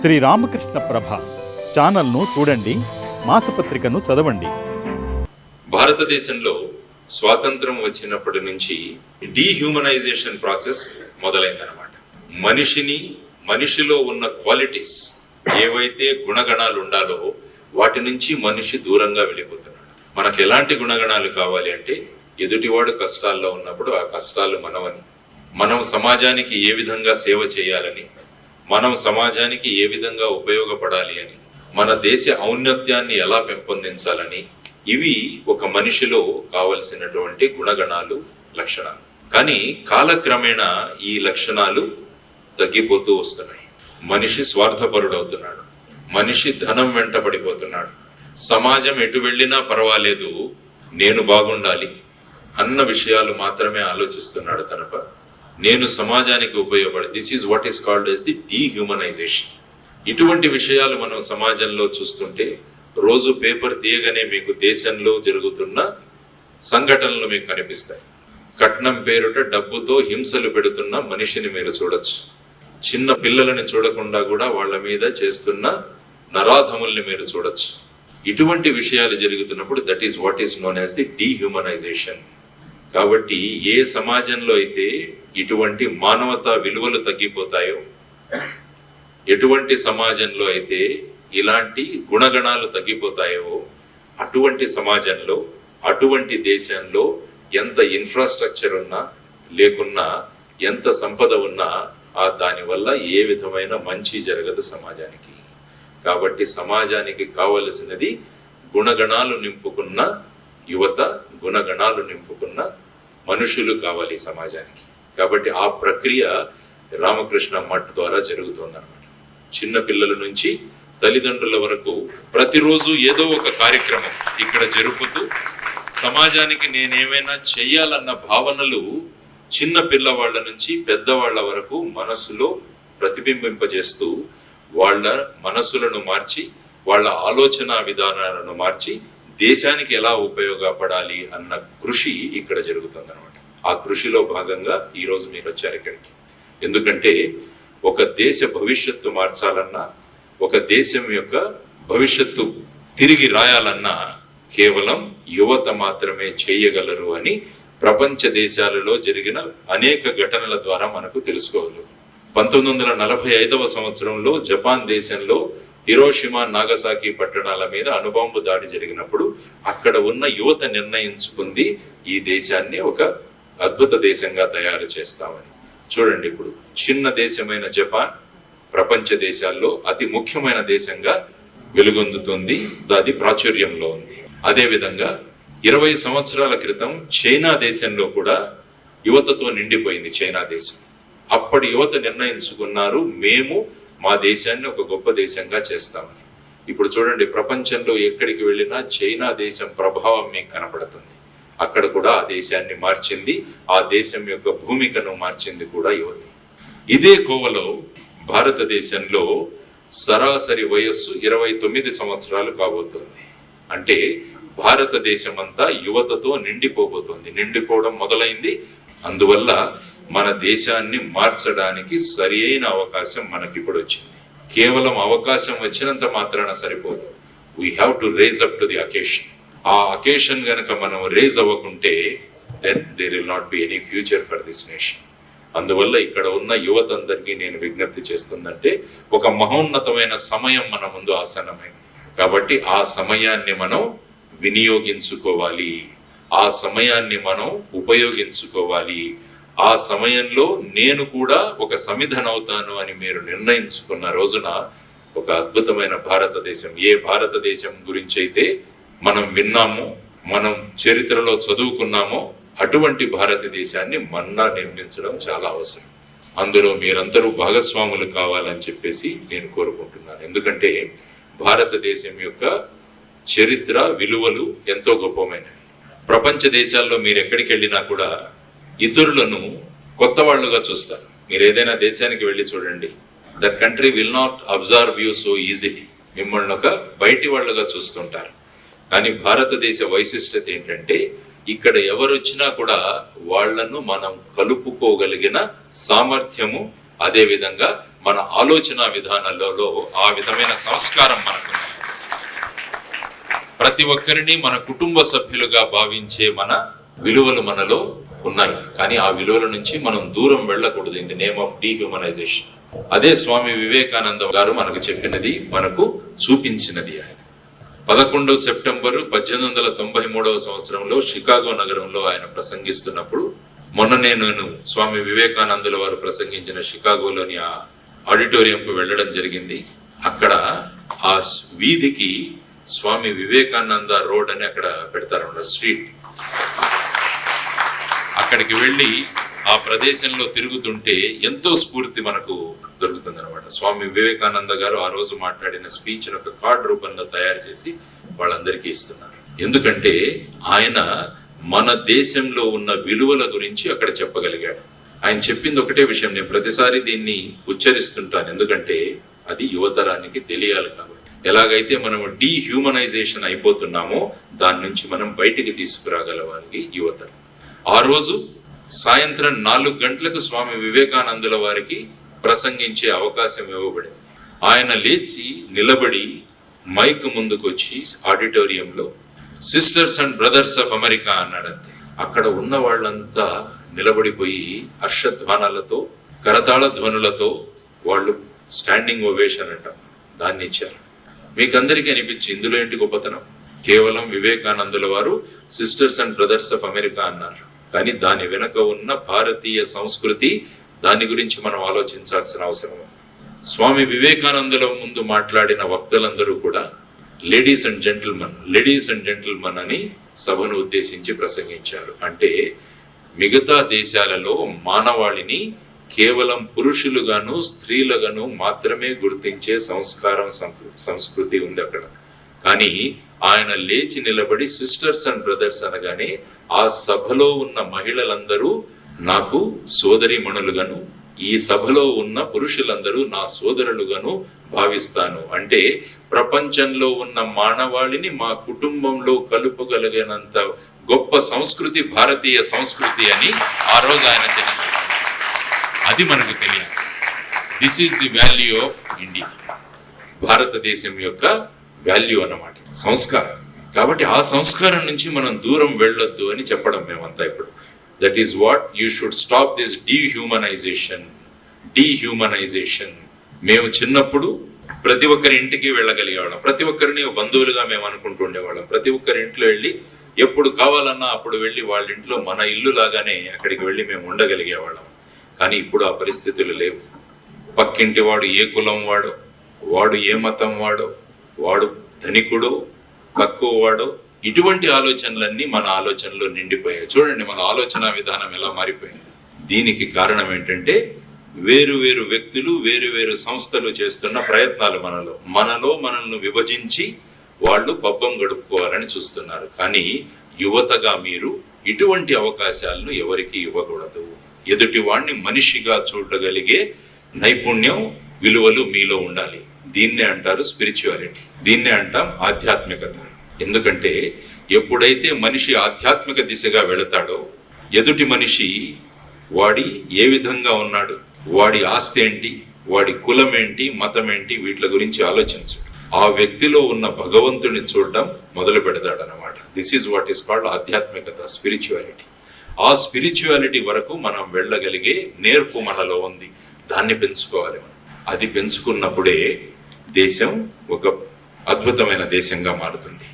శ్రీ రామకృష్ణ ప్రభ ఛానల్ను చూడండి మాసపత్రికను చదవండి. భారతదేశంలో స్వాతంత్రం వచ్చినప్పటి నుంచి డీహ్యూమనైజేషన్ ప్రాసెస్ మొదలైందనమాట మనిషిని మనిషిలో ఉన్న క్వాలిటీస్ ఏవైతే గుణగణాలు ఉండాలో వాటి నుంచి మనిషి దూరంగా వెళ్ళిపోతున్నాడు. మనకు ఎలాంటి గుణగణాలు కావాలి అంటే ఎదుటివాడు కష్టాల్లో ఉన్నప్పుడు ఆ కష్టాలు మనవని మనం సమాజానికి ఏ విధంగా సేవ చేయాలని మనం సమాజానికి ఏ విధంగా ఉపయోగపడాలి అని మన దేశ ఔన్నత్యాన్ని ఎలా పెంపొందించాలని ఇవి ఒక మనిషిలో కావలసినటువంటి గుణగణాలు లక్షణాలు. కానీ కాలక్రమేణా ఈ లక్షణాలు తగ్గిపోతూ వస్తున్నాయి. మనిషి స్వార్థపరుడవుతున్నాడు. మనిషి ధనం వెంట పడిపోతున్నాడు. సమాజం ఎటు వెళ్ళినా పర్వాలేదు నేను బాగుండాలి అన్న విషయాలు మాత్రమే ఆలోచిస్తున్నాడు తనప. నేను సమాజానికి ఉపయోగపడ this is what is called as the dehumanization ఇటువంటి విషయాలు మనం సమాజంలో చూస్తుంటే రోజు పేపర్ తీయగానే మీకు దేశంలో జరుగుతున్న సంఘటనలు మీకు కనిపిస్తాయి. కట్నం పేరుట డబ్బుతో హింసలు పెడుతున్న మనిషిని మీరు చూడొచ్చు. చిన్న పిల్లలని చూడకుండా కూడా వాళ్ళ మీద చేస్తున్న నరాధముల్ని మీరు చూడొచ్చు. ఇటువంటి విషయాలు జరుగుతున్నప్పుడు that is what is known as the dehumanization కాబట్టి ఏ సమాజంలో అయితే ఇటువంటి మానవతా విలువలు తగ్గిపోతాయో ఎటువంటి సమాజంలో అయితే ఇలాంటి గుణగణాలు తగ్గిపోతాయో అటువంటి సమాజంలో అటువంటి దేశంలో ఎంత ఇన్ఫ్రాస్ట్రక్చర్ ఉన్నా లేకున్నా ఎంత సంపద ఉన్నా ఆ దానివల్ల ఏ విధమైన మంచి జరగదు సమాజానికి. కాబట్టి సమాజానికి కావలసినది గుణగణాలు నింపుకున్న యువత గుణగణాలు నింపుకున్న మనుషులు కావాలి సమాజానికి. కాబట్టి ఆ ప్రక్రియ రామకృష్ణ మఠ్ ద్వారా జరుగుతోందన్నమాట. చిన్న పిల్లల నుంచి తల్లిదండ్రుల వరకు ప్రతిరోజు ఏదో ఒక కార్యక్రమం ఇక్కడ జరుపుతూ సమాజానికి నేనేమైనా చెయ్యాలన్న భావనలు చిన్న పిల్లవాళ్ళ నుంచి పెద్దవాళ్ళ వరకు మనస్సులో ప్రతిబింబింపజేస్తూ వాళ్ళ మనసులను మార్చి వాళ్ళ ఆలోచన విధానాలను మార్చి దేశానికి ఎలా ఉపయోగపడాలి అన్న కృషి ఇక్కడ జరుగుతుంది అనమాట ఆ కృషిలో భాగంగా ఈరోజు మీరు వచ్చారు ఇక్కడికి. ఎందుకంటే ఒక దేశ భవిష్యత్తు మార్చాలన్నా ఒక దేశం యొక్క భవిష్యత్తు తిరిగి రాయాలన్నా కేవలం యువత మాత్రమే చేయగలరు అని ప్రపంచ దేశాలలో జరిగిన అనేక ఘటనల ద్వారా మనకు తెలుసుకోవాలి. పంతొమ్మిది వందల నలభై ఐదవ సంవత్సరంలో జపాన్ దేశంలో హిరోషిమా నాగసాకి పట్టణాల మీద అణుబాంబు దాడి జరిగినప్పుడు అక్కడ ఉన్న యువత నిర్ణయించుకుంది ఈ దేశాన్ని ఒక అద్భుత దేశంగా తయారు చేస్తామని. చూడండి ఇప్పుడు చిన్న దేశమైన జపాన్ ప్రపంచ దేశాల్లో అతి ముఖ్యమైన దేశంగా వెలుగొందుతుంది అది ప్రాచుర్యంలో ఉంది. అదేవిధంగా ఇరవై సంవత్సరాల క్రితం చైనా దేశంలో కూడా యువతతో నిండిపోయింది చైనా దేశం. అప్పటి యువత నిర్ణయించుకున్నారు మేము మా దేశాన్ని ఒక గొప్ప దేశంగా చేస్తామని. ఇప్పుడు చూడండి ప్రపంచంలో ఎక్కడికి వెళ్ళినా చైనా దేశం ప్రభావం మీకు కనపడుతుంది. అక్కడ కూడా ఆ దేశాన్ని మార్చింది ఆ దేశం యొక్క భూమికను మార్చింది కూడా యువత. ఇదే కోవలో భారతదేశంలో సరాసరి వయస్సు ఇరవై తొమ్మిది సంవత్సరాలు కాబోతోంది. అంటే భారతదేశం అంతా యువతతో నిండిపోబోతోంది. నిండిపోవడం మొదలైంది. అందువల్ల మన దేశాన్ని మార్చడానికి సరి అయిన అవకాశం మనకి ఇప్పుడు వచ్చింది కేవలం అవకాశం వచ్చినంత మాత్రాన సరిపోదు. We have to raise up to the occasion ఆ అకేషన్ గనక మనం raise అవ్వకుంటే then there will not be any future for this nation అందువల్ల ఇక్కడ ఉన్న యువత అందరికీ నేను విజ్ఞప్తి చేస్తుందంటే ఒక మహోన్నతమైన సమయం మన ముందు ఆసనమే కాబట్టి ఆ సమయాన్ని మనం వినియోగించుకోవాలి. ఆ సమయాన్ని మనం ఉపయోగించుకోవాలి. ఆ సమయంలో నేను కూడా ఒక సమిధనవుతాను అని మీరు నిర్ణయించుకున్న రోజున ఒక అద్భుతమైన భారతదేశం ఏ భారతదేశం గురించి అయితే మనం విన్నాము మనం చరిత్రలో చదువుకున్నామో అటువంటి భారతదేశాన్ని మన్నా నిర్మించడం చాలా అవసరం. అందులో మీరందరూ భాగస్వాములు కావాలని చెప్పేసి నేను కోరుకుంటున్నాను. ఎందుకంటే భారతదేశం యొక్క చరిత్ర విలువలు ఎంతో గొప్పమైనవి. ప్రపంచ దేశాల్లో మీరు ఎక్కడికి వెళ్ళినా కూడా ఇతరులను కొత్త వాళ్ళుగా చూస్తారు. మీరు ఏదైనా దేశానికి వెళ్ళి చూడండి. That country will not observe you so easily మిమ్మల్ని ఒక బయటి వాళ్ళుగా చూస్తుంటారు. కానీ భారతదేశ వైశిష్టత ఏంటంటే ఇక్కడ ఎవరు వచ్చినా కూడా వాళ్ళను మనం కలుపుకోగలిగిన సామర్థ్యము అదే విధంగా మన ఆలోచన విధానాలలో ఆ విధమైన సంస్కారం మనకు ప్రతి ఒక్కరిని మన కుటుంబ సభ్యులుగా భావించే మన విలువలు మనలో ఉన్నాయి. కానీ ఆ విలువల నుంచి మనం దూరం వెళ్ళకూడదు. In the name of dehumanization అదే స్వామి వివేకానంద గారు మనకు చెప్పినది మనకు చూపించినది ఆయన. పదకొండు సెప్టెంబరు పద్దెనిమిది వందల తొంభై మూడవ సంవత్సరంలో షికాగో నగరంలో ఆయన ప్రసంగిస్తున్నప్పుడు మొన్ననే నేను స్వామి వివేకానందుల వారు ప్రసంగించిన షికాగోలోని ఆ ఆడిటోరియంకు వెళ్ళడం జరిగింది. అక్కడ ఆ వీధికి స్వామి వివేకానంద రోడ్ అని అక్కడ పెడతారు స్ట్రీట్. అక్కడికి వెళ్ళి ఆ ప్రదేశంలో తిరుగుతుంటే ఎంతో స్ఫూర్తి మనకు దొరుకుతుంది అనమాట స్వామి వివేకానంద గారు ఆ రోజు మాట్లాడిన స్పీచ్ ఒక కార్డ్ రూపంలో తయారు చేసి వాళ్ళందరికీ ఇస్తున్నారు. ఎందుకంటే ఆయన మన దేశంలో ఉన్న విలువల గురించి అక్కడ చెప్పగలిగాడు. ఆయన చెప్పింది ఒకటే విషయం నేను ప్రతిసారి దీన్ని ఉచ్చరిస్తుంటాను. ఎందుకంటే అది యువతరానికి తెలియాలి కాబట్టి. ఎలాగైతే మనము డీహ్యూమనైజేషన్ అయిపోతున్నామో దాని నుంచి మనం బయటికి తీసుకురాగల వారికి యువతరం. ఆ రోజు సాయంత్రం నాలుగు గంటలకు స్వామి వివేకానందుల వారికి ప్రసంగించే అవకాశం ఇవ్వబడింది. ఆయన లేచి నిలబడి మైక్ ముందుకొచ్చి ఆడిటోరియంలో sisters and brothers of America అన్నాడంతే. అక్కడ ఉన్న వాళ్ళంతా నిలబడిపోయి హర్షధ్వానాలతో కరతాళ ధ్వనులతో వాళ్ళు స్టాండింగ్ ఓవేషన్ అంట దాన్ని ఇచ్చారు. మీకందరికీ అనిపించి ఇందులో ఏంటి గొప్పతనం? కేవలం వివేకానందుల వారు sisters and brothers of America అన్నారు. కానీ దాని వెనుక ఉన్న భారతీయ సంస్కృతి దాని గురించి మనం ఆలోచించాల్సిన అవసరం స్వామి వివేకానందుల ముందు మాట్లాడిన వక్తలందరూ కూడా ladies and gentleman ladies and gentleman అని సభను ఉద్దేశించి ప్రసంగించారు. అంటే మిగతా దేశాలలో మానవాళిని కేవలం పురుషులుగాను స్త్రీలుగాను మాత్రమే గుర్తించే సంస్కారం సంస్కృతి ఉంది అక్కడ. కానీ ఆయన లేచి నిలబడి సిస్టర్స్ అండ్ బ్రదర్స్ అనగానే ఆ సభలో ఉన్న మహిళలందరూ నాకు సోదరిమణులుగాను ఈ సభలో ఉన్న పురుషులందరూ నా సోదరులుగాను భావిస్తాను. అంటే ప్రపంచంలో ఉన్న మానవాళిని మా కుటుంబంలో కలుపగలిగినంత గొప్ప సంస్కృతి భారతీయ సంస్కృతి అని ఆ రోజు ఆయన తెలియజేశారు అది మనకు తెలియదు this is the value of India భారతదేశం యొక్క వాల్యూ అన్నమాట. సంస్కారం. కాబట్టి ఆ సంస్కారం నుంచి మనం దూరం వెళ్ళొద్దు అని చెప్పడం మేమంతా ఇప్పుడు. That is what you should stop this dehumanization dehumanization మేము చిన్నప్పుడు ప్రతి ఒక్కరి ఇంటికి వెళ్ళగలిగేవాళ్ళం. ప్రతి ఒక్కరిని బంధువులుగా మేము అనుకుంటూ ఉండేవాళ్ళం. ప్రతి ఒక్కరి ఇంట్లో వెళ్ళి ఎప్పుడు కావాలన్నా అప్పుడు వెళ్ళి వాళ్ళ ఇంట్లో మన ఇల్లు లాగానే అక్కడికి వెళ్ళి మేము ఉండగలిగేవాళ్ళం. కానీ ఇప్పుడు ఆ పరిస్థితులు లేవు. పక్కింటి వాడు ఏ కులం వాడో? వాడు ఏ మతం వాడో? వాడు ధనికుడు తక్కువ వాడో ఇటువంటి ఆలోచనలన్నీ మన ఆలోచనలో నిండిపోయాయి. చూడండి మన ఆలోచన విధానం ఎలా మారిపోయింది? దీనికి కారణం ఏంటంటే వేరు వేరు వ్యక్తులు వేరు వేరు సంస్థలు చేస్తున్న ప్రయత్నాలు మనలో. మనలో మనల్ని విభజించి వాళ్ళు పబ్బం గడుపుకోవాలని చూస్తున్నారు. కానీ యువతగా మీరు ఇటువంటి అవకాశాలను ఎవరికి ఇవ్వకూడదు. ఎదుటి వాణ్ణి మనిషిగా చూడగలిగే నైపుణ్యం విలువలు మీలో ఉండాలి. దీన్నే అంటారు స్పిరిచువాలిటీ. దీన్నే అంటాం ఆధ్యాత్మికత. ఎందుకంటే ఎప్పుడైతే మనిషి ఆధ్యాత్మిక దిశగా వెళతాడో ఎదుటి మనిషి వాడి ఏ విధంగా ఉన్నాడు వాడి ఆస్తి ఏంటి వాడి కులం ఏంటి మతం ఏంటి వీటి గురించి ఆలోచించడు. ఆ వ్యక్తిలో ఉన్న భగవంతుని చూడడం మొదలు పెడతాడు అనమాట this is what is called ఆధ్యాత్మికత స్పిరిచువాలిటీ ఆ స్పిరిచువాలిటీ వరకు మనం వెళ్ళగలిగే నేర్పు మనలో ఉంది. దాన్ని పెంచుకోవాలి మనం. అది పెంచుకున్నప్పుడే దేశం ఒక అద్భుతమైన దేశంగా మారుతుంది.